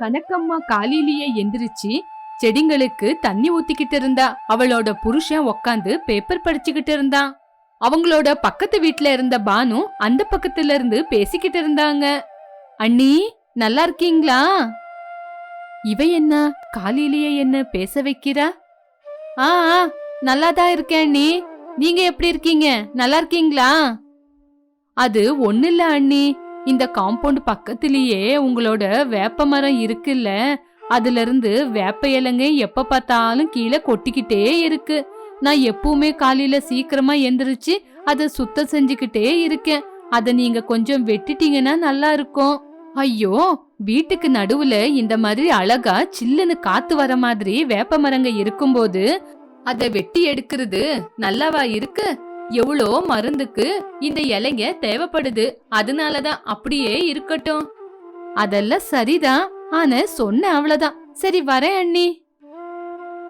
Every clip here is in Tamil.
கனக்கம்மா காலையிலேயே எந்திரிச்சு செடிங்களுக்கு தண்ணி ஊத்திக்கிட்டு இருந்தா. அவளோட புருஷன் உக்காந்து பேப்பர் படிச்சுக்கிட்டு இருந்தான். அவங்களோட பக்கத்து வீட்ல இருந்த பானு அந்த பக்கத்துல இருந்து பேசிக்கிட்டு இருந்தாங்க. அண்ணி நல்லா இருக்கீங்களா? இவ என்ன காலையிலேயே என்ன பேச வைக்கிறா? ஆ நல்லா நல்லாதான் இருக்கேன் அண்ணி. நீங்க எப்படி இருக்கீங்க? நல்லா இருக்கீங்களா? அது ஒண்ணுல்ல அண்ணி. இந்த காம்பவுண்ட் பக்கத்திலேயே உங்களோட வேப்ப மரம் இருக்குல்ல? அதுல இருந்து வேப்ப இலங்கை எப்ப பார்த்தாலும் கீழே கொட்டிக்கிட்டே இருக்கு. நான் எப்பவுமே காலையில சீக்கிரமா எந்திரிச்சு அதை சுத்தம் செஞ்சுக்கிட்டே இருக்கேன். அத நீங்க கொஞ்சம் வெட்டிட்டீங்கன்னா நல்லா இருக்கும். ஐயோ வீட்டுக்கு நடுவுல இந்த மாதிரி அழகா சில்லுன்னு காத்து வர மாதிரி வேப்ப மரங்க இருக்கும்போது அதை வெட்டி எடுக்கிறது நல்லாவா இருக்கு? எவ்வளோ மருந்துக்கு இந்த இலைங்க தேவைப்படுது? அதனாலதான் அப்படியே இருக்கட்டும். அதெல்லாம் சரிதான். ஆனா சொன்ன அவ்வளவுதான். சரி வரேன் அண்ணி.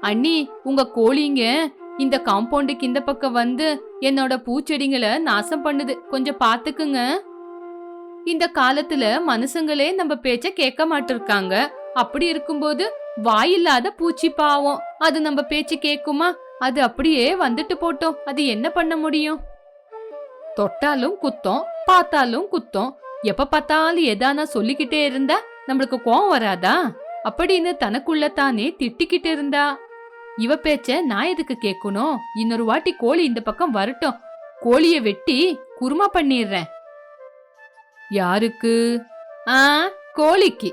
அண்ணி உங்க கோழிங்க இந்த காம்பவுண்டுக்கு இந்த பக்கம் வந்து என்னோட பூச்செடிங்களை நாசம் பண்ணுது. கொஞ்சம் பாத்துக்குங்க. இந்த காலத்துல மனுஷங்களே நம்ம பேச்ச கேட்க மாட்டிருக்காங்க. அப்படி இருக்கும்போது வாயில்லாத பூச்சி பாவம். அது நம்ம பேச்சு கேக்குமா அது அப்படியே வந்துட்டு போட்டோம். அது என்ன பண்ண முடியும்? தொட்டாலும் குத்தம் பார்த்தாலும் குத்தம். எப்ப பார்த்தாலும் எதானா சொல்லிக்கிட்டே இருந்தா நம்மளுக்கு கோவம் வராதா? அப்படின்னு தனக்குள்ள தானே திட்டிக்கிட்டு இருந்தா. இவ பேச்ச நான் எதுக்கு கேட்கணும்? இன்னொரு வாட்டி கோழி இந்த பக்கம் வரட்டும். கோழிய வெட்டி குருமா பண்ணிடுறேன். யாருக்கு? ஆ கோழிக்கு.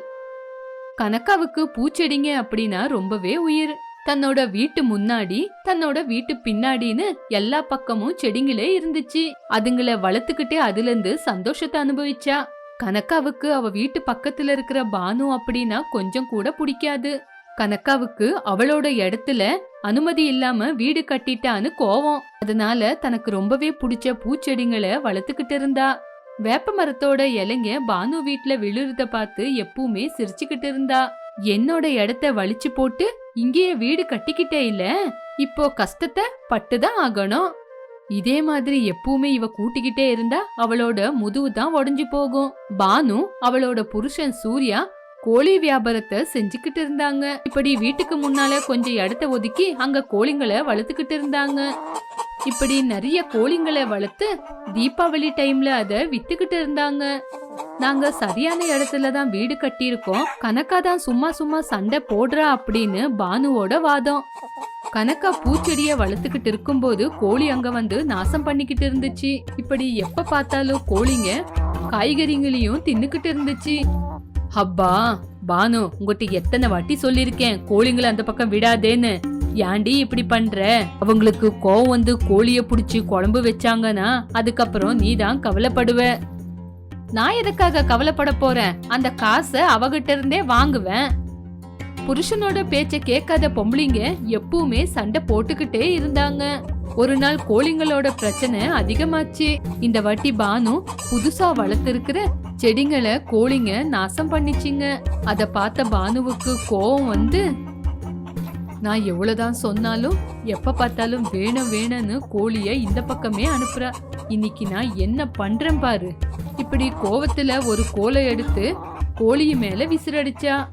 கனக்காவுக்கு பூச்செடிங்க அப்படின்னா ரொம்பவே உயிர். தன்னோட வீட்டு முன்னாடி தன்னோட வீட்டு பின்னாடின்னு எல்லா பக்கமும் செடிங்களே இருந்துச்சு. அதுங்கள வளர்த்துக்கிட்டே அதுல இருந்து சந்தோஷத்தை அனுபவிச்சா. கனக்காவுக்கு அவ வீட்டு பக்கத்துல இருக்கிற பானு அப்படின்னா கொஞ்சம் கூட பிடிக்காது. கனக்காவுக்கு அவளோட இடத்துல அனுமதி இல்லாம வீடு கட்டிட்டான்னு கோவம். அதனால தனக்கு ரொம்பவே பிடிச்ச பூச்செடிங்களை வளர்த்துக்கிட்டு இருந்தா. வேப்ப மரத்தோட இலைங்க பானு வீட்ல விழுறத பார்த்து எப்பவுமே சிரிச்சுக்கிட்டு இருந்தா. என்னோட இடத்த வலிச்சு போட்டு இங்கேயே வீடு கட்டிக்கிட்டே இல்ல. இப்போ கஷ்டத்தை பட்டுதான் ஆகணும். இதே மாதிரி எப்பவுமே இவ கூட்டிக்கிட்டே இருந்தா அவளோட முதுகு தான் உடஞ்சு போகும். பானு அவளோட புருஷன் சூர்யா கோழி வியாபாரத்தை செஞ்சுக்கிட்டு இருந்தாங்க. இப்படி வீட்டுக்கு முன்னால கொஞ்சம் இடத்த ஒதுக்கி அங்க கோழிங்களை வளர்த்துக்கிட்டு இருந்தாங்க. இப்படி நிறைய கோழிங்களை வளர்த்து தீபாவளி டைம்ல அதை வித்துக்கிட்டு இருந்தாங்க. நாங்க சரியான இடத்துல தான் வீடு கட்டியிருக்கோம். கனக்கா தான் சும்மா சும்மா சண்டை போடுறா அப்படின்னு பானுவோட வாதம். கனக்கா பூச்செடியை வளர்த்துக்கிட்டு இருக்கும்போது கோழி அங்க வந்து நாசம் பண்ணிக்கிட்டு இருந்துச்சு. இப்படி எப்ப பார்த்தாலும் கோழிங்க காய்கறிங்களையும் தின்னுக்கிட்டு இருந்துச்சு. ஹப்பா பானு உங்ககிட்ட எத்தனை வாட்டி சொல்லிருக்கேன் கோழிங்களை அந்த பக்கம் விடாதேன்னு. ஏண்டி இப்படி பண்ற? அவங்களுக்கு கோவம் வந்து கோழிய புடிச்சு குழம்பு வச்சாங்கன்னா அதுக்கப்புறம் நீ தான் கவலைப்படுவ. நான் எதுக்காக கவலைப்பட போறேன்? அந்த காசை அவகிட்ட இருந்தே வாங்குவேன். புருஷனோட பேச்ச கேட்காத பொம்பளைங்க எப்பவுமே சண்டை போட்டுக்கிட்டே இருந்தாங்க. ஒரு நாள் கோழிங்களோட பிரச்சனை அதிகமாச்சு. இந்த வாட்டி பானு புதுசா வளர்த்திருக்கிற செடிங்களை கோழிங்க நாசம் பண்ணிச்சிங்க. அத பார்த்த பானுவுக்கு கோவம் வந்து நான் எவ்வளவுதான் சொன்னாலும் எப்ப பார்த்தாலும் வேணும் வேணும்னு கோழிய இந்த பக்கமே அனுப்புற. இன்னைக்கு நான் என்ன பண்றேன் பாரு. இப்படி கோவத்துல ஒரு கோலை எடுத்து கோழி மேல விசிறடிச்சா.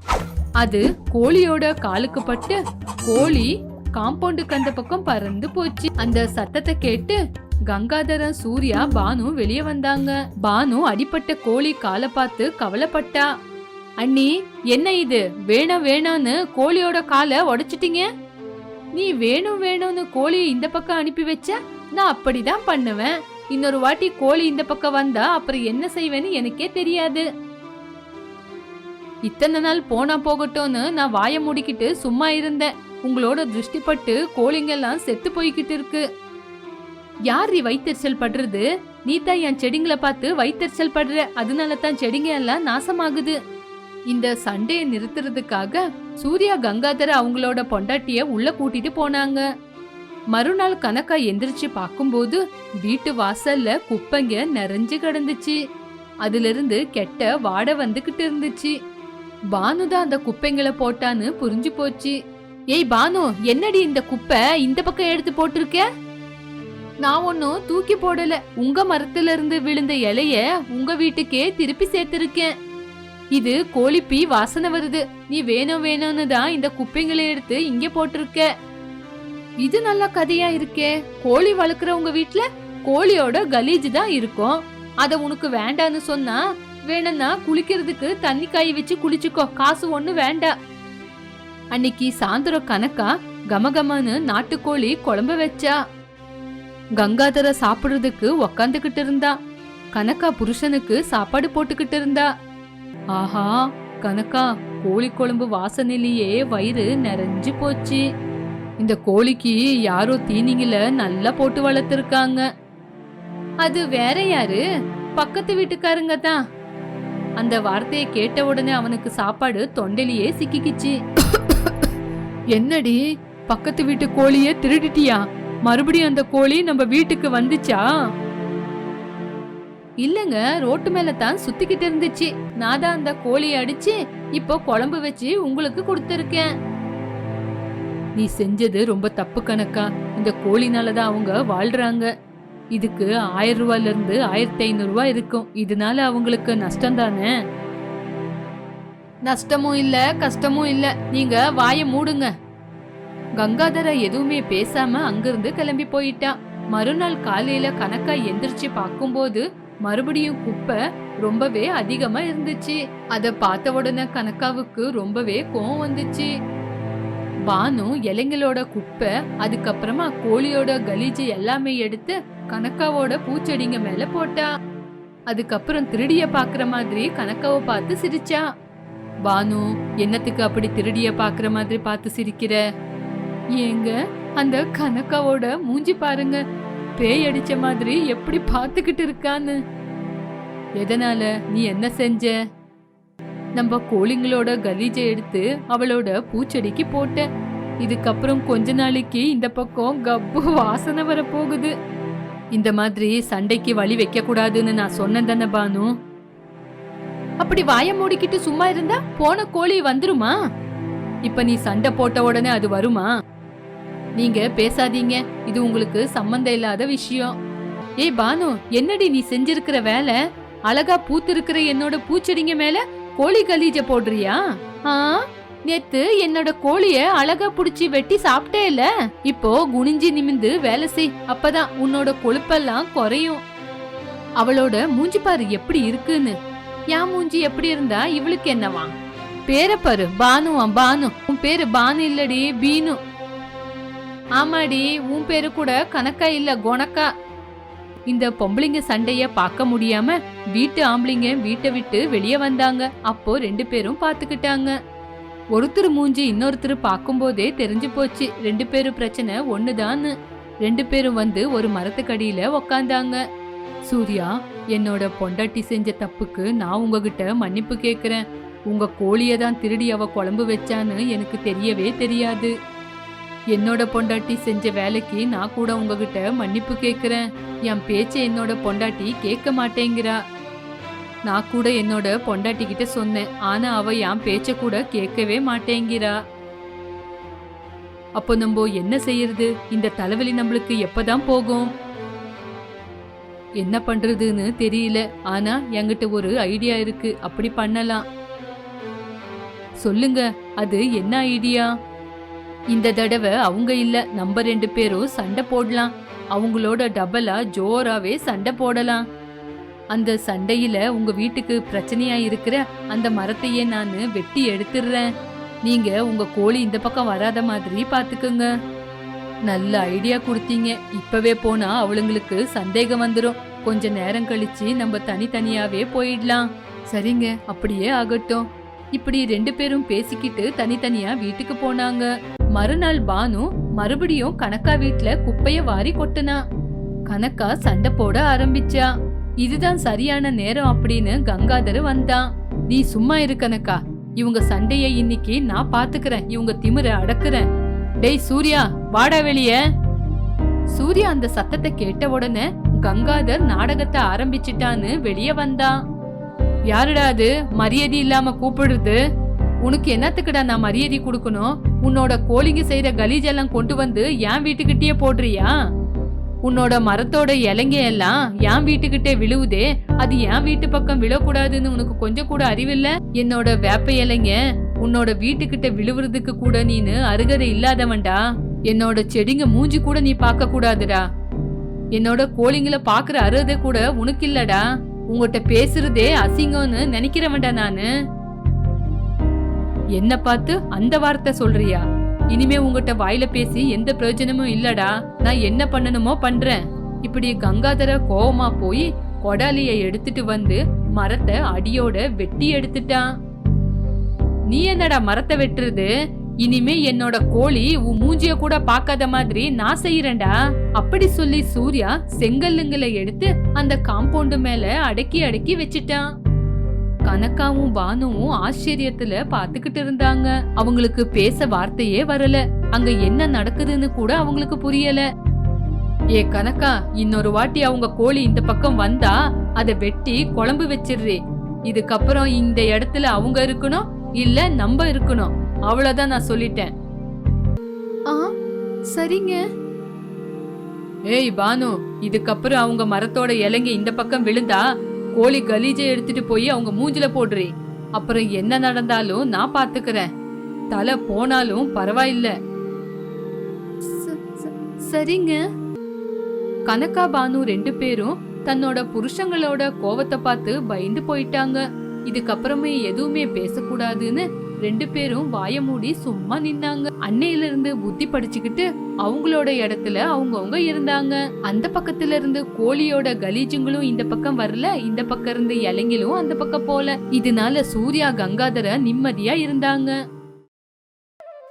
அது கோழியோட காலுக்கு பட்டு கோழி காம்பவுண்டுக்கு அந்த பக்கம் பறந்து போச்சு. அந்த சத்தத்தை கேட்டு கங்காதரன் சூர்யா பானு வெளியே வந்தாங்க. பானு அடிப்பட்ட கோழி காலை பார்த்து கவலைப்பட்டா. அண்ணி என்ன இது? வேணும் வேணும்னு கோழியோட காலை உடைச்சிட்டீங்க? நீ வேணும் வேணும்னு கோழியை இந்த பக்கம் அனுப்பி வச்ச? நான் அப்படிதான் பண்ணுவேன். இன்னொரு வாட்டி கோழி இந்த பக்கம் வந்தா அப்புறம் என்ன செய்வேன்னு எனக்கே தெரியாது. இத்தனை நாள் போனா போகட்டும்னு நான் வாயை மூடிக்கிட்டு சும்மா இருந்தேன். உங்களோட திருஷ்டிப்பட்டு கோழிங்கெல்லாம் செத்து போய்கிட்டு இருக்கு. யார் நீ வைத்தறிச்சல் படுறது? நீ தான் என் செடிங்களை பார்த்து வைத்தறிச்சல் படுற. அதனால தான் செடிங்க எல்லாம் நாசமாகுது. இந்த சண்டையை நிறுத்துறதுக்காக சூர்யா கங்காதர அவங்களோட பொண்டாட்டிய உள்ள கூட்டிட்டு போனாங்க. மறுநாள் கனக்கா எந்திரிச்சு பார்க்கும்போது வீட்டு வாசல்ல குப்பைங்க நிறைஞ்சு கிடந்துச்சு. அதுல இருந்து கெட்ட வாடை வந்துகிட்டு இருந்துச்சு. பானு தான் அந்த குப்பைங்களை போட்டான்னு புரிஞ்சு போச்சு. ஏய் பானு என்னடி இந்த குப்பை? இந்த பக்கம் எடுத்து போட்டிருக்க? நான் ஒன்னும் தூக்கி போடல. உங்க மரத்துல இருந்து விழுந்த இலைய உங்க வீட்டுக்கே திருப்பி சேர்த்திருக்கேன். இது கோழிப்பீ வாசனை வருது. நீ வேணும் வேணும்னு தான் இந்த குப்பைங்களை எடுத்து இங்க போட்டிருக்க. இது நல்ல கதையா இருக்கே. கோழி வளர்க்குறவங்க வீட்ல கோழியோட கலீஜ் தான் இருக்கும். அத உனக்கு வேண்டான்னு சொன்னா வேணும்னா குளிக்கிறதுக்கு தண்ணி காய வச்சு குளிச்சுக்கோ. காசு ஒண்ணு வேண்டாம் அன்னைக்கு சாயந்தரம் கணக்கா கமகமன்னு நாட்டுக்கோழி குழம்பு வச்சா. கங்காதர சாப்பிடுறதுக்கு உக்காந்துகிட்டு இருந்தா. கனக்கா புருஷனுக்கு சாப்பாடு போட்டுக்கிட்டு இருந்தா. ஆஹா கனக்கா கோழி குழம்பு வாசனையிலேயே வயிறு நிறைஞ்சு போச்சு. இந்த கோழிக்கு யாரோ தீனிங்கில நல்லா போட்டு வளர்த்துருக்காங்க. அது வேற யாரு? பக்கத்து வீட்டுக்காரங்க தான். அந்த வார்த்தையை கேட்ட உடனே அவனுக்கு சாப்பாடு தொண்டையிலேயே சிக்கிக்கிச்சு. என்னடி பக்கத்து வீட்டு கோழிய திருடிட்டியா? மறுபடியும் அந்த கோழி நம்ம வீட்டுக்கு வந்துச்சா? இல்லங்க ரோட்டு மேல தான் சுத்திக்கிட்டு இருந்துச்சு. நான் தான் அந்த கோழியை அடிச்சு இப்போ குழம்பு வச்சு உங்களுக்கு கொடுத்துருக்கேன். நீ செஞ்சது ரொம்ப தப்பு கணக்கா. இந்த கோழினால தான் அவங்க வாழ்றாங்க. இதுக்கு ஆயிரம் ரூபாயில இருந்து ஆயிரத்தி ஐநூறு ரூபாய் இருக்கும். இதனால அவங்களுக்கு நஷ்டம் தானே? நஷ்டமும் இல்ல கஷ்டமும் இல்ல. நீங்க வாயை மூடுங்க. கங்காதர எதுவுமே பேசாம அங்கிருந்து கிளம்பி போயிட்டா. மறுநாள் காலையில கணக்கா எந்திரிச்சு பார்க்கும்போது மறுபடியும் குப்பை ரொம்பவே அதிகமா இருந்துச்சு. அத பார்த்த உடனே கனக்காவுக்கு ரொம்பவே கோவம் வந்துச்சு. பானு இலைங்களோட குப்பை அதுக்கப்புறமா கோழியோட கலீஜு எல்லாமே எடுத்து கனக்காவோட பூச்செடிங்க மேல போட்டா. அதுக்கப்புறம் திருடிய பாக்குற மாதிரி கனக்காவை பார்த்து சிரிச்சா. பானு என்னத்துக்கு அப்படி திருடிய பாக்குற மாதிரி பார்த்து சிரிக்கிற? ஏங்க அந்த கனக்காவோட மூஞ்சி பாருங்க. பேய் அடிச்ச மாதிரி எப்படி பார்த்துக்கிட்டு இருக்கான்னு? எதனால நீ என்ன செஞ்ச? நம்ம கோழிங்களோட கலீஜை எடுத்து அவளோட பூச்செடிக்கு போட்ட. இதுக்கப்புறம் கொஞ்ச நாளைக்கு இந்த பக்கம் கப்பு வாசனை வர போகுது. இந்த மாதிரி சண்டைக்கு வழி வைக்க கூடாதுன்னு நான் சொன்னேன் தானே பானு. அப்படி வாய மூடிக்கிட்டு சும்மா இருந்தா போன கோழி வந்துருமா? இப்ப நீ சண்டை போட்ட உடனே அது வருமா? நீங்க பேசாதீங்க. இது உங்களுக்கு சம்மந்தம் இல்லாத விஷயம். ஏய் பானு என்னடி நீ செஞ்சிருக்கிற வேலை? அழகா பூத்திருக்கிற என்னோட பூச்செடிங்க மேல கோழி கலீஜ போடுறியா? ஆ? நேத்து என்னோட கோழிய அழகா புடிச்சு வெட்டி சாப்பிட்டே இல்ல? இப்போ குனிஞ்சி நிமிந்து வேலை செய். அப்பதான் உன்னோட கொழுப்பெல்லாம் குறையும். அவளோட மூஞ்சி பாரு எப்படி இருக்குன்னு. என் மூஞ்சி எப்படி இருந்தா இவளுக்கு என்னவா? பேரை பாரு பானுவா பானு. உன் பேரு பானு இல்லடி பீனு. ஆமாடி உன் பேரு கூட கணக்கா இல்ல குணக்கா. இந்த பொம்பளைங்க சண்டைய பார்க்க முடியாம வீட்டு ஆம்பளைங்க வீட்டை விட்டு வெளியே வந்தாங்க. அப்போ ரெண்டு பேரும் பாத்துக்கிட்டாங்க ஒருத்தர் மூஞ்சி இன்னொருத்தர் பார்க்கும்போதே தெரிஞ்சு போச்சு. ரெண்டு பேரும் பிரச்சனை ஒண்ணுதான்னு. ரெண்டு பேரும் வந்து ஒரு மரத்துக்கடியில உக்காந்தாங்க. சூர்யா என்னோட பொண்டாட்டி செஞ்ச தப்புக்கு நான் உங்ககிட்ட மன்னிப்பு கேக்குறேன். உங்க கோழியை தான் திருடி அவ குழம்பு வச்சான்னு எனக்கு தெரியவே தெரியாது. என்னோட பொண்டாட்டி செஞ்ச வேலைக்கு நான் கூட உங்ககிட்ட மன்னிப்பு கேட்குறேன் என் பேச்சை என்னோட பொண்டாட்டி கேட்க மாட்டேங்கிறா. நான் கூட என்னோட பொண்டாட்டி கிட்ட சொன்னேன். ஆனா அவ என் பேச்ச கூட கேட்கவே மாட்டேங்கிறா. அப்போ நம்ம என்ன செய்யறது? இந்த தலைவலி நம்மளுக்கு எப்பதான் போகும்? என்ன பண்றதுன்னு தெரியல. ஆனா என்கிட்ட ஒரு ஐடியா இருக்கு. அப்படி பண்ணலாம். சொல்லுங்க. அது என்ன ஐடியா? இந்த தடவை அவங்க இல்ல நம்ம ரெண்டு பேரும் சண்டை போடலாம். அவங்களோட டபலா ஜோராவே சண்டை போடலாம். அந்த சண்டையில உங்க வீட்டுக்கு பிரச்சனையா இருக்கிற அந்த மரத்தையே நான் வெட்டி எடுத்துடுறேன் நீங்க உங்க கோழி இந்த பக்கம் வராத மாதிரி பாத்துக்கோங்க. நல்ல ஐடியா கொடுத்தீங்க. இப்பவே போனா அவளுங்களுக்கு சந்தேகம் வந்துடும் கொஞ்ச நேரம் கழிச்சு நம்ம தனித்தனியாவே போயிடலாம். சரிங்க அப்படியே ஆகட்டும். இப்படி ரெண்டு பேரும் பேசிக்கிட்டு தனித்தனியா வீட்டுக்கு போனாங்க. மறுநாள் பானு மறுபடியும் கனக்கா வீட்ல குப்பைய வாரி கொட்டுனா. கனக்கா சண்டை போட ஆரம்பிச்சா. இதுதான் சரியான நேரம் அப்படின்னு கங்காதர் வந்தான் நீ சும்மா இரு கனக்கா. இவங்க சண்டைய இன்னைக்கு நான் பாத்துக்கிறேன். இவங்க திமிர அடக்குறேன். டேய் சூர்யா வாடா வெளிய. சூர்யா அந்த சத்தத்தை கேட்ட உடனே கங்காதர் நாடகத்தை ஆரம்பிச்சிட்டான்னு வெளிய வந்தான் யாருடா அது? மரியாதை இல்லாம கூப்பிடுறது. உனக்கு என்னத்துக்குடா நான் மரியாதை கொடுக்கணும்? உன்னோட கோழிங்க செய்யற கலீஜெல்லாம் கொண்டு வந்து என் வீட்டுக்கிட்டேயே போடுறியா? உன்னோட மரத்தோட இலைங்க எல்லாம் என் வீட்டுக்கிட்டே விழுவுதே அது என் வீட்டு பக்கம் விழக்கூடாதுன்னு உனக்கு கொஞ்சம் கூட அறிவில்ல? என்னோட வேப்ப இலைங்க உன்னோட வீட்டுக்கிட்ட விழுவுறதுக்கு கூட நீனு அருகதை இல்லாதவன்டா. என்னோட செடிங்க மூஞ்சி கூட நீ பார்க்க கூடாதுடா. என்னோட கோழிங்களை பாக்குற அருகதை கூட உனக்கு இல்லடா. உங்ககிட்ட பேசுறதே அசிங்கம்னு நினைக்கிறவன்டா நானு. என்ன பார்த்து அந்த வார்த்தை சொல்றியா? இனிமே உங்ககிட்ட வாயில பேசி எந்த பிரயோஜனமும் இல்லடா. நான் என்ன பண்ணணுமோ பண்றேன். இப்படி கங்காதர கோவமா போய் கொடாலிய எடுத்துட்டு வந்து மரத்தை அடியோட வெட்டி எடுத்துட்டான். நீ என்னடா மரத்தை வெட்டுறது? இனிமே என்னோட கோழி உன் மூஞ்சிய கூட பார்க்காத மாதிரி நான் செய்யறேன்டா. அப்படி சொல்லி சூர்யா செங்கல்லுங்களை எடுத்து அந்த காம்பவுண்டு மேல அடக்கி அடக்கி வச்சிட்டான். கனக்காவும் பானுவும் ஆச்சரியத்துல பாத்துக்கிட்டு இருந்தாங்க. அவங்களுக்கு பேச வார்த்தையே வரல. அங்க என்ன நடக்குதுன்னு கூட அவங்களுக்கு புரியல. ஏ கனக்கா இன்னொரு வாட்டி அவங்க கோழி இந்த பக்கம் வந்தா அத வெட்டி குழம்பு வச்சிடுறே. இதுக்கப்புறம் இந்த இடத்துல அவங்க இருக்கணும் இல்ல நம்ம இருக்கணும். அவ்வளவுதான் நான் சொல்லிட்டேன். ஆ சரிங்க. ஏய் பானு இதுக்கப்புறம் அவங்க மரத்தோட இலங்கை இந்த பக்கம் விழுந்தா கோழி கலீஜை எடுத்துட்டு போய் அவங்க மூஞ்சில போடுறே. அப்புறம் என்ன நடந்தாலும் நான் பாத்துக்கிறேன். தலை போனாலும் பரவாயில்ல. சரிங்க. கனகா பானு ரெண்டு பேரும் தன்னோட புருஷங்களோட கோவத்தை பார்த்து பயந்து போயிட்டாங்க. இதுக்கப்புறமே எதுவுமே பேசக்கூடாதுன்னு ரெண்டு பேரும் வாய மூடி சும்மா நின்னாங்க. அன்னையில இருந்து புத்தி படிச்சுக்கிட்டு அவங்களோட இடத்துல அவங்கவுங்க இருந்தாங்க. அந்த பக்கத்துல இருந்து கோழியோட கலீஜுங்களும் இந்த பக்கம் வரல இந்த பக்கம் இருந்து இலைங்களும் அந்த பக்கம் போல. இதனால சூர்யா கங்காதர நிம்மதியா இருந்தாங்க.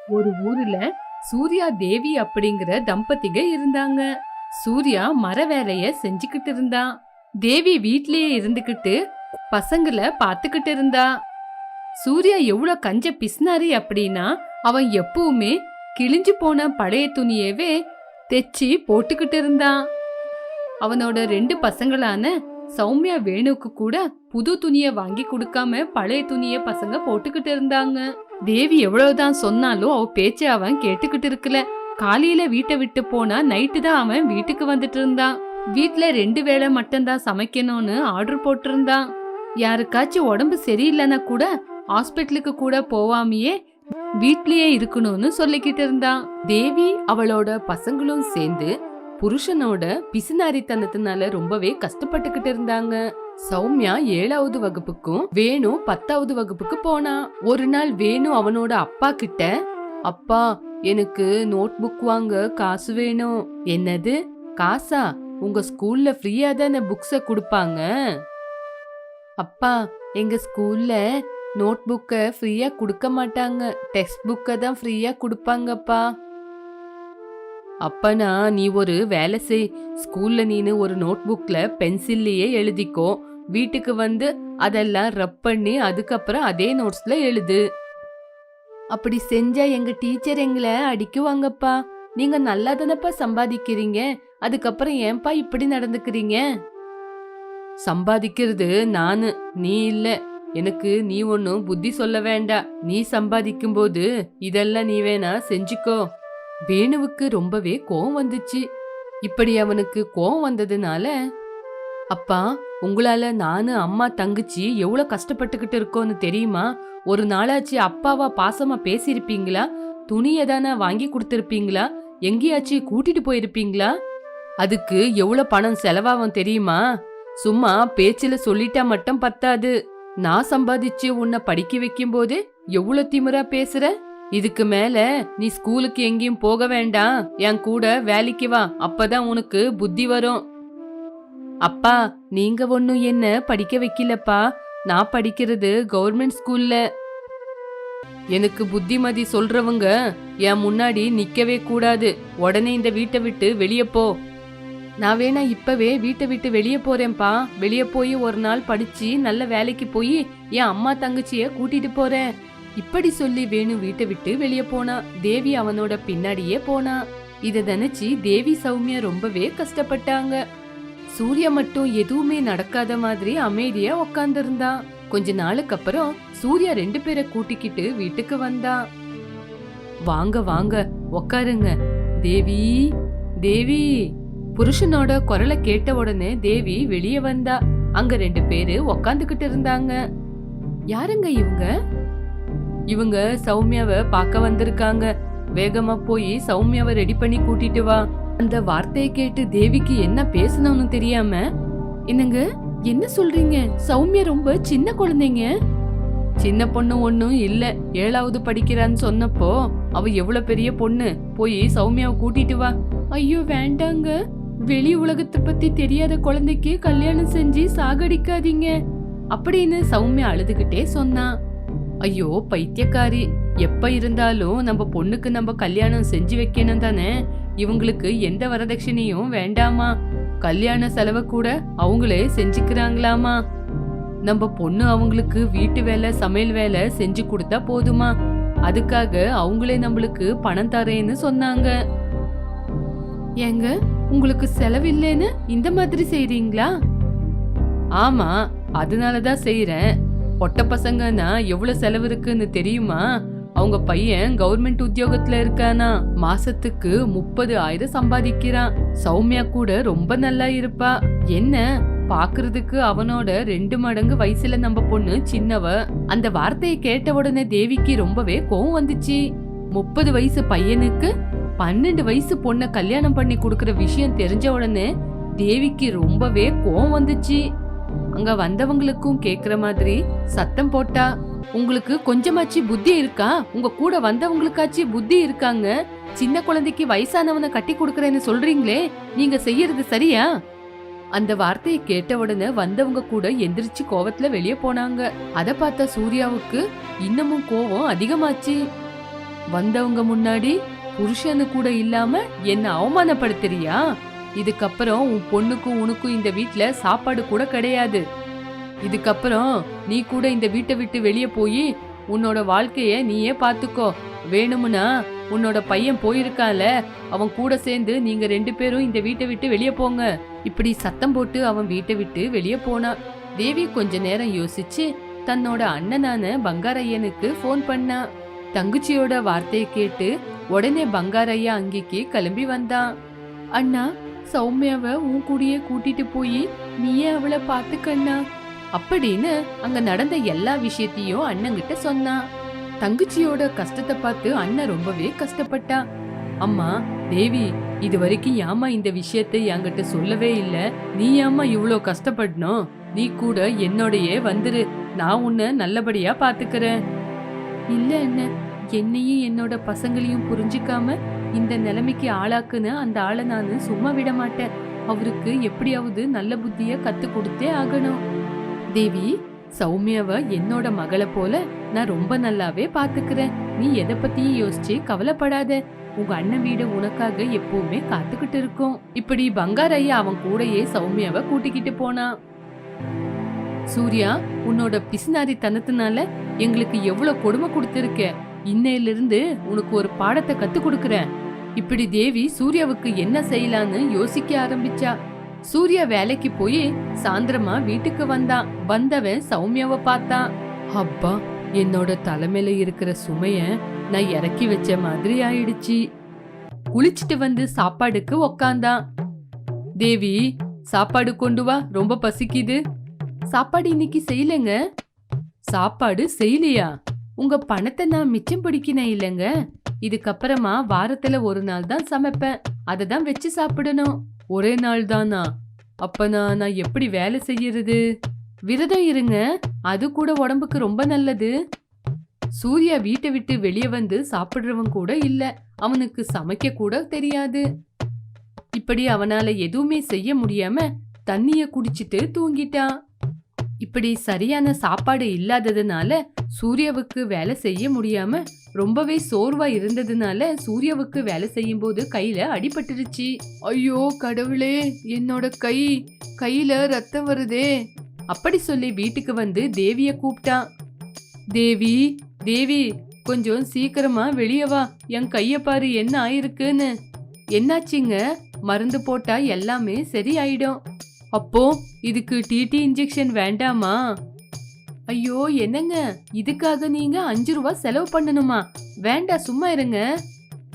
ஒரு ஊர்ல சூர்யா தேவி அப்படிங்கிற தம்பதிக இருந்தாங்க. சூர்யா மர வேலைய செஞ்சுக்கிட்டு இருந்தான் தேவி வீட்லயே இருந்துகிட்டு பசங்களை பாத்துக்கிட்டு இருந்தா. சூர்யா எவ்வளோ கஞ்ச பிசினாரு அப்படின்னா அவன் எப்பவுமே கிழிஞ்சு போன பழைய துணியவே தெச்சி போட்டுக்கிட்டு இருந்தான். அவனோட ரெண்டு பசங்களான சௌமியா வேணுக்கு கூட புது துணிய வாங்கி கொடுக்காம பழைய துணிய பசங்க போட்டுக்கிட்டு இருந்தாங்க. தேவி எவ்வளவுதான் சொன்னாலும் அவ பேச்ச அவன் கேட்டுக்கிட்டு இருக்கல. காலையில வீட்டை விட்டு போனா நைட்டு தான் அவன் வீட்டுக்கு வந்துட்டு இருந்தான். வீட்டுல ரெண்டு வேளை மட்டும்தான் சமைக்கணும்னு ஆர்டர் போட்டிருந்தான். யாருக்காச்சும் உடம்பு சரியில்லைன்னா கூட ஹாஸ்பிட்டலுக்கு கூட போவாமையே வீட்லயே இருக்கணும்னு சொல்லிக்கிட்டு இருந்தான் தேவி அவளோட பசங்களும் சேர்ந்து புருஷனோட பிசுநாரித்தனத்தினால ரொம்பவே கஷ்டப்பட்டுக்கிட்டு இருந்தாங்க. சௌமியா ஏழாவது வகுப்புக்கும் வேணு பத்தாவது வகுப்புக்கு போனா. ஒரு நாள் வேணு அவனோட அப்பா கிட்ட அப்பா எனக்கு நோட் புக் வாங்க காசு வேணும் என்னது? காசா? உங்க ஸ்கூல்ல ஃப்ரீயா தானே புக்ஸ கொடுப்பாங்க? அப்பா எங்க ஸ்கூல்ல நோட் புக்கை ஃப்ரீயா கொடுக்க மாட்டாங்க. டெக்ஸ்ட் புக்கை தான் ஃப்ரீயா கொடுப்பாங்கப்பா. அப்பனா நீ ஒரு வேலை செய். ஸ்கூல்ல நீனு ஒரு நோட் புக்ல பென்சில்லையே எழுதிக்கோ. வீட்டுக்கு வந்து அதெல்லாம் ரப் பண்ணி அதுக்கப்புறம் அதே நோட்ஸ்ல எழுது. அப்படி செஞ்சா எங்க டீச்சர் எங்களை அடிக்குவாங்கப்பா. நீங்க நல்லா தானப்பா சம்பாதிக்கிறீங்க. அதுக்கப்புறம் ஏன்பா இப்படி நடந்துக்கிறீங்க? சம்பாதிக்கிறது நானு நீ இல்லை. எனக்கு நீ ஒன்னும் புத்தி சொல்ல வேண்டாம் நீ சம்பாதிக்கும் போது இதெல்லாம் நீ வேணா செஞ்சுக்கோ. வேணுவுக்கு ரொம்பவே கோவம் வந்துச்சு. இப்படி அவனுக்கு கோவம் வந்ததுனால அப்பா உங்களால நானு அம்மா தங்கச்சி எவ்வளவு கஷ்டப்பட்டுக்கிட்டு இருக்கோன்னு தெரியுமா? ஒரு நாளாச்சு அப்பாவா பாசமா பேசியிருப்பீங்களா? துணி எதானா வாங்கி கொடுத்திருப்பீங்களா? எங்கேயாச்சும் கூட்டிட்டு போயிருப்பீங்களா? அதுக்கு எவ்வளவு பணம் செலவாகும் தெரியுமா? சும்மா பேச்சில் சொல்லிட்டா மட்டும் பத்தாது. நான் சம்பாதிச்சு உன்னை படிக்க வைக்கும் போது எவ்வளவு திமிரா பேசுற? இதுக்கு மேல நீ ஸ்கூலுக்கு எங்கேயும் போக வேண்டாம். என் கூட வேலைக்கு வா. அப்பதான் உனக்கு புத்தி வரும். அப்பா நீங்க ஒன்னும் என்ன படிக்க வைக்கலப்பா. நான் படிக்கிறது கவர்மெண்ட் ஸ்கூல்ல எனக்கு புத்திமதி சொல்றவங்க என் முன்னாடி நிக்கவே கூடாது. உடனே இந்த வீட்டை விட்டு வெளியே போ. நான் வேணா இப்பவே வீட்டை விட்டு வெளியே போறேன்ப்பா. வெளியே போய் ஒரு நாள் படிச்சு நல்ல வேலைக்கு போய் என் அம்மா தங்கச்சிய கூட்டிட்டு போறேன். இப்படி சொல்லி வேணு வீட்டை விட்டு வெளியே போனா. தேவி அவனோட பின்னாடியே போனா. இத நினைச்சு தேவி சௌமியா ரொம்பவே கஷ்டப்பட்டாங்க. சூர்யா மட்டும் எதுவுமே நடக்காத மாதிரி அமைதியா உக்காந்து இருந்தான் கொஞ்ச நாளுக்கு அப்புறம் சூர்யா ரெண்டு பேரை கூட்டிக்கிட்டு வீட்டுக்கு வந்தான் வாங்க வாங்க உக்காருங்க. தேவி தேவி. புருஷனோட குரலை கேட்ட உடனே தேவி வெளியே வந்தா. அங்க ரெண்டு பேரு உக்காந்துகிட்டு இருந்தாங்க. யாருங்க இவங்க? இவங்க சௌமியாவை பார்க்க வந்திருக்காங்க. வேகமா போய் சௌமியாவை ரெடி பண்ணி கூட்டிட்டு வா. அந்த வார்த்தையை கேட்டு தேவிக்கு என்ன பேசணும்னு தெரியாம என்னங்க என்ன சொல்றீங்க? சௌமியா ரொம்ப சின்ன குழந்தைங்க. சின்ன பொண்ணு ஒன்றும் இல்ல. ஏழாவது படிக்கிறான்னு சொன்னப்போ அவ எவ்வளவு பெரிய பொண்ணு? போய் சௌமியாவை கூட்டிட்டு வா. ஐயோ வேண்டாங்க. வெளி உலகத்தை பத்தி தெரியாத குழந்தைக்கு கல்யாணம் செஞ்சு சாகடிக்காதீங்க. அப்படின்னு சௌமியா அழுதுகிட்டே சொன்னா. ஐயோ பைத்தியக்காரி. எப்ப இருந்தாலும் நம்ம பொண்ணுக்கு நம்ம கல்யாணம் செஞ்சு வைக்கணும் தானே? இவங்களுக்கு எந்த வரதட்சணையும் வேண்டாமா? கல்யாண செலவை கூட அவங்களே செஞ்சுக்கிறாங்களாமா? நம்ம பொண்ணு அவங்களுக்கு வீட்டு வேலை சமையல் வேலை செஞ்சு கொடுத்தா போதுமா? அதுக்காக அவங்களே நம்மளுக்கு பணம் தரேன்னு சொன்னாங்க. ஏங்க? உங்களுக்கு செலவில்லைன்னு இந்த மாதிரி செய்றீங்களா? ஆமா அதனாலதான் செய்யறேன் பொட்ட பசங்கன்னா எவ்வளவு செலவு இருக்குன்னு தெரியுமா? அவங்க பையன் கவர்மெண்ட் உத்தியோகத்துல இருக்கானா? மாசத்துக்கு முப்பது ஆயிரம் சம்பாதிக்கிறான். சௌமியா கூட ரொம்ப நல்லா இருப்பா. என்ன பாக்குறதுக்கு அவனோட ரெண்டு மடங்கு வயசுல நம்ம பொண்ணு சின்னவ. அந்த வார்த்தையை கேட்ட உடனே தேவிக்கு ரொம்பவே கோவம் வந்துச்சு. முப்பது வயசு பையனுக்கு பன்னெண்டு வயசு பொண்ண கல்யாணம் பண்ணி கொடுக்கற விஷயம் தெரிஞ்ச உடனே தேவிக்கு ரொம்பவே கோவம் வந்துச்சு. அங்க வந்தவங்களுக்கும் கேக்குற மாதிரி சத்தம் போட்டா உங்களுக்கு கொஞ்சமாச்சு புத்தி இருக்கா? உங்க கூட வந்தவங்களுக்காச்சு புத்தி இருக்காங்க. சின்ன குழந்தைக்கு வயசானவனை கட்டி கொடுக்கறேன்னு சொல்றீங்களே நீங்க செய்யறது சரியா? அந்த வார்த்தையை கேட்ட உடனே வந்தவங்க கூட எந்திரிச்சு கோவத்துல வெளியே போனாங்க. அத பார்த்த சூர்யாவுக்கு இன்னமும் கோவம் அதிகமாச்சு. வந்தவங்க முன்னாடி புருஷனு கூட இல்லாம என்ன அவமானப்படுத்துறியா? இதுக்கப்புறம் உன் பொண்ணுக்கும் உனக்கும் இந்த வீட்ல சாப்பாடு கூட கிடையாது. இதுக்கப்புறம் நீ கூட இந்த வீட்டை விட்டு வெளியே போய் உன்னோட வாழ்க்கைய நீயே பாத்துக்கோ. வேணும்னா உன்னோட பையன் போயிருக்கான்ல அவன் கூட சேர்ந்து நீங்க ரெண்டு பேரும் இந்த வீட்டை விட்டு வெளியே போங்க. இப்படி சத்தம் போட்டு அவன் வீட்டை விட்டு வெளியே போனான் தேவி கொஞ்ச நேரம் யோசிச்சு தன்னோட அண்ணனான பங்காரையனுக்கு ஃபோன் பண்ணா. தங்கச்சியோட வார்த்தையை கேட்டு உடனே பங்காரையா அங்கேக்கு கிளம்பி வந்தான். அண்ணா சௌமியாவை உன் கூடயே கூட்டிட்டு போய் நீயே அவளை பாத்துக்கண்ணா அப்படின்னு அங்க நடந்த எல்லா விஷயத்தையும் அண்ணங்கிட்ட சொன்னான். தங்கச்சியோட கஷ்டத்தை பார்த்து அண்ணன் ரொம்பவே கஷ்டப்பட்டா. அம்மா தேவி இது வரைக்கும் ஏமா இந்த விஷயத்தை என்கிட்ட சொல்லவே இல்ல? நீ ஏமா இவ்வளோ கஷ்டப்படணும்? நீ கூட என்னோடையே வந்துரு. நான் உன்னை நல்லபடியா பாத்துக்கிறேன் இல்ல அண்ணன். என்னையும் என்னோட பசங்களையும் புரிஞ்சிக்காம இந்த நிலைமைக்கு ஆளாக்குன அந்த ஆளை நான் சும்மா விட மாட்டேன். அவருக்கு எப்படியாவது நல்ல புத்திய கத்து கொடுத்தே ஆகணும். தேவி சௌமியாவ என்னோட மகளை போல நான் ரொம்ப நல்லாவே பாத்துக்கிறேன். நீ எதை பத்தியும் யோசிச்சு கவலைப்படாத. உங்க அண்ணன் வீடு உனக்காக எப்பவுமே காத்துக்கிட்டு இருக்கும். இப்படி பங்காரையா அவன் கூடயே சௌமியாவை கூட்டிக்கிட்டு போனான் சூர்யா உன்னோட பிசினாரி தனத்தினால எங்களுக்கு எவ்வளவு கொடுமை கொடுத்திருக்க. இன்னையிலிருந்து உனக்கு ஒரு பாடத்தை கத்து கொடுக்கறேன். இப்படி தேவி சூர்யாவுக்கு என்ன செய்யலான்னு யோசிக்க ஆரம்பிச்சா. சூர்யா வேலைக்கு போய் சாயந்திரமா வீட்டுக்கு வந்தான் வந்தவன் சௌமியாவை பார்த்தான் அப்பா என்னோட தலைமையில இருக்கிற சுமைய நான் இறக்கி வச்ச மாதிரி ஆயிடுச்சு. குளிச்சிட்டு வந்து சாப்பாடுக்கு உக்காந்தான் தேவி சாப்பாடு கொண்டு வா ரொம்ப பசிக்குது. சாப்பாடு இன்னைக்கு செய்யலங்க. சாப்பாடு செய்யலையா? உங்க பணத்தை நான் மிச்சம் பிடிக்கினேன் இல்லைங்க. இதுக்கப்புறமா வாரத்துல ஒரு நாள் தான் சமைப்பேன். அதை தான் வச்சு சாப்பிடணும். ஒரே நாள் தானா? அப்பனா நான் எப்படி வேலை செய்யறது? விரதம் இருங்க. அது கூட உடம்புக்கு ரொம்ப நல்லது. சூர்யா வீட்டை விட்டு வெளியே வந்து சாப்பிடுறவன் கூட இல்ல. அவனுக்கு சமைக்க கூட தெரியாது. இப்படி அவனால எதுவுமே செய்ய முடியாம தண்ணிய குடிச்சிட்டு தூங்கிட்டான். இப்படி சரியான சாப்பாடு இல்லாததுனால சூர்யாவுக்கு வேலை செய்ய முடியாம ரொம்பவே சோர்வா இருந்ததுனால சூர்யாவுக்கு வேலை செய்யும் போது கையில அடிபட்டுருச்சு. ஐயோ கடவுளே என்னோட கை கையில ரத்தம் வருதே. அப்படி சொல்லி வீட்டுக்கு வந்து தேவிய கூப்பிட்டான். தேவி தேவி கொஞ்சம் சீக்கிரமா வெளியே வா. என் கைய பாரு என்ன ஆயிருக்குன்னு. என்னாச்சுங்க? மருந்து போட்டா எல்லாமே சரியாயிடும். அப்போ இதுக்கு டிடி இன்ஜெக்ஷன் வேண்டாமா? ஐயோ என்னங்க? இதுக்காக நீங்க அஞ்சு ரூபா செலவு பண்ணணுமா? வேண்டாம் சும்மா இருங்க.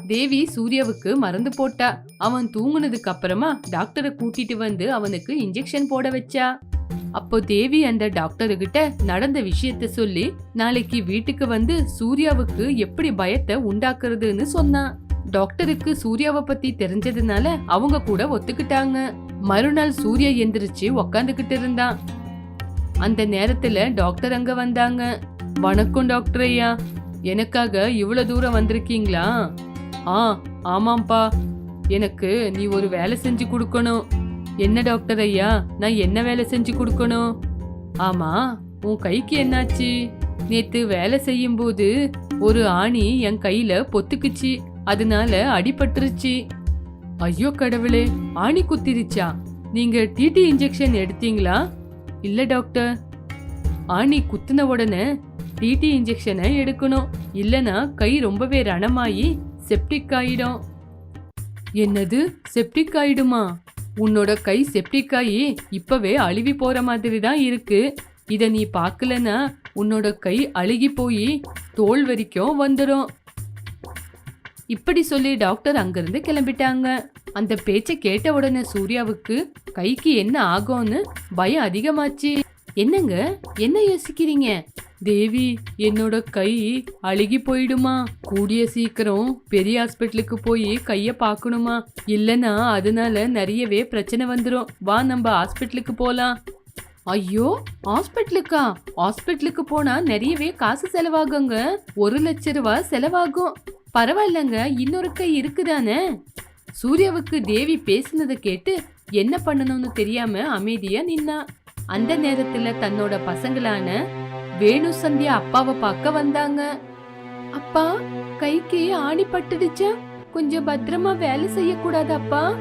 தேவி சூர்யாவுக்கு மருந்து போட்டா அவன் தூங்குனதுக்கு அப்புறமா டாக்டரை கூட்டிட்டு வந்து அவனுக்கு இன்ஜெக்ஷன் போட வச்சா. அப்போ தேவி அந்த டாக்டருகிட்ட நடந்த விஷயத்த சொல்லி நாளைக்கு வீட்டுக்கு வந்து சூர்யாவுக்கு எப்படி பயத்தை உண்டாக்குறதுன்னு சொன்னான் டாக்டருக்கு சூர்யாவை பத்தி தெரிஞ்சதுனால அவங்க கூட ஒத்துக்கிட்டாங்க. மறுநாள் சூர்யா எந்திரிச்சு உக்காந்துகிட்டு இருந்தான். அந்த நேரத்துல டாக்டர் அங்க வந்தாங்க. வணக்கம் டாக்டர் ஐயா. எனக்காக இவ்வளவு தூரம் வந்திருக்கீங்களா? ஆ ஆமாம்ப்பா எனக்கு நீ ஒரு வேலை செஞ்சு கொடுக்கணும். என்ன டாக்டர் ஐயா? நான் என்ன வேலை செஞ்சு கொடுக்கணும்? ஆமா உன் கைக்கு என்னாச்சு? நேத்து வேலை செய்யும்போது ஒரு ஆணி என் கையில பொத்துக்குச்சு. அதனால அடிபட்டுருச்சு. ஐயோ கடவுளே ஆணி குத்திருச்சா? நீங்க டிடி இன்ஜெக்ஷன் எடுத்தீங்களா? இல்ல டாக்டர். ஆணி குத்துன உடனே டிடி இன்ஜெக்ஷனை எடுக்கணும். இல்லனா கை ரொம்பவே ரணமாயி செப்டிக் ஆயிடும். என்னது? செப்டிக் ஆயிடுமா? உன்னோட கை செப்டிக் ஆகி இப்பவே அழுவி போற மாதிரி தான் இருக்கு. இதை நீ பார்க்கலனா உன்னோட கை அழுகி போய் தோல் வரைக்கும் வந்துடும் இப்படி சொல்லி டாக்டர் அங்கிருந்து கிளம்பிட்டாங்க. அந்த பேச்சை கேட்ட உடனே சூர்யாவுக்கு கைக்கு என்ன ஆகும்னு பயம் அதிகமாச்சு. என்னங்க? என்ன யோசிக்கிறீங்க? தேவி என்னோட கை அழுகி போயிடுமா? கூடிய சீக்கிரம் பெரிய ஹாஸ்பிட்டலுக்கு போய் கைய பார்க்கணுமா? இல்லனா அதனால நிறையவே பிரச்சனை வந்துடும் வா நம்ம ஹாஸ்பிட்டலுக்கு போலாம். ஐயோ ஹாஸ்பிட்டலுக்கா ஹாஸ்பிட்டலுக்கு போனா நிறையவே காசு செலவாகுங்க. ஒரு லட்ச ரூபா செலவாகும். பரவாயில்லங்க இன்னொரு கை இருக்குதானே? சூர்யாவுக்கு தேவி பேசினதை கேட்டு என்ன பண்ணணும்னு தெரியாம அமைதியா நின்னா. அந்த நேரத்துல தன்னோட பசங்களான வேணு சந்தியா அப்பாவை பார்க்க வந்தாங்க. அப்பா கைக்கு ஆணி பட்டுடுச்சா கொஞ்சம் பத்திரமா வேலை செய்யக்கூடாது அப்பா?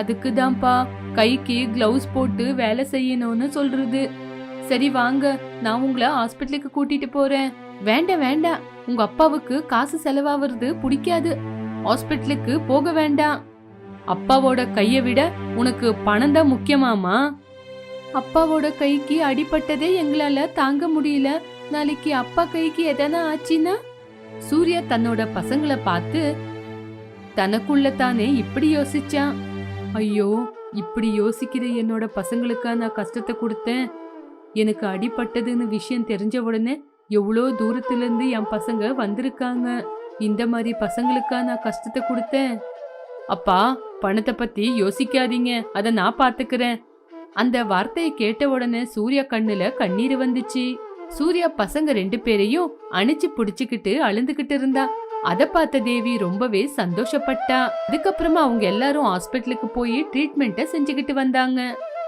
அதுக்கு தான்ப்பா கைக்கு கிளவுஸ் போட்டு வேலை செய்யணும்னு சொல்றது. சரி வாங்க. நான் உங்களை ஹாஸ்பிட்டலுக்கு கூட்டிட்டு போறேன். வேண்டாம் வேண்டாம். உங்க அப்பாவுக்கு காசு செலவாகிறது பிடிக்காது. ஹாஸ்பிட்டலுக்கு போக வேண்டாம். அப்பாவோட கையை விட உனக்கு பணம் தான் முக்கியமாமா அப்பாவோட கைக்கு அடிபட்டதே எங்களால தாங்க முடியல. நாளைக்கு அப்பா கைக்கு எதனா ஆச்சுன்னா? சூர்யா தன்னோட பசங்களை பார்த்து தனக்குள்ள தானே இப்படி யோசிச்சான். ஐயோ இப்படி யோசிக்கிற என்னோட பசங்களுக்கா நான் கஷ்டத்தை கொடுத்தேன்? எனக்கு அடிபட்டதுன்னு விஷயம் தெரிஞ்ச உடனே எவ்வளோ தூரத்துலேருந்து என் பசங்க வந்திருக்காங்க. இந்த மாதிரி பசங்களுக்கா நான் கஷ்டத்தை கொடுத்தேன்? அப்பா பணத்தை பத்தி யோசிக்காதீங்க. அதை நான் பார்த்துக்கிறேன் அந்த வார்த்தையை கேட்ட உடனே சூர்யா கண்ணுல கண்ணீர் வந்துச்சு. சூர்யா பசங்க ரெண்டு பேரையும் அணிச்சு புடிச்சுக்கிட்டு அழுந்துகிட்டு இருந்தா. அதை பார்த்த தேவி ரொம்பவே சந்தோஷப்பட்டா. அதுக்கப்புறமா அவங்க எல்லாரும் ஹாஸ்பிட்டலுக்கு போய் ட்ரீட்மெண்ட்டை செஞ்சுக்கிட்டு வந்தாங்க.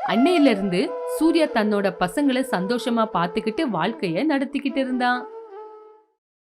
அன்னையில இருந்து சூர்யா தன்னோட பசங்களை சந்தோஷமா பாத்துக்கிட்டு வாழ்க்கைய நடத்திக்கிட்டு இருந்தான்.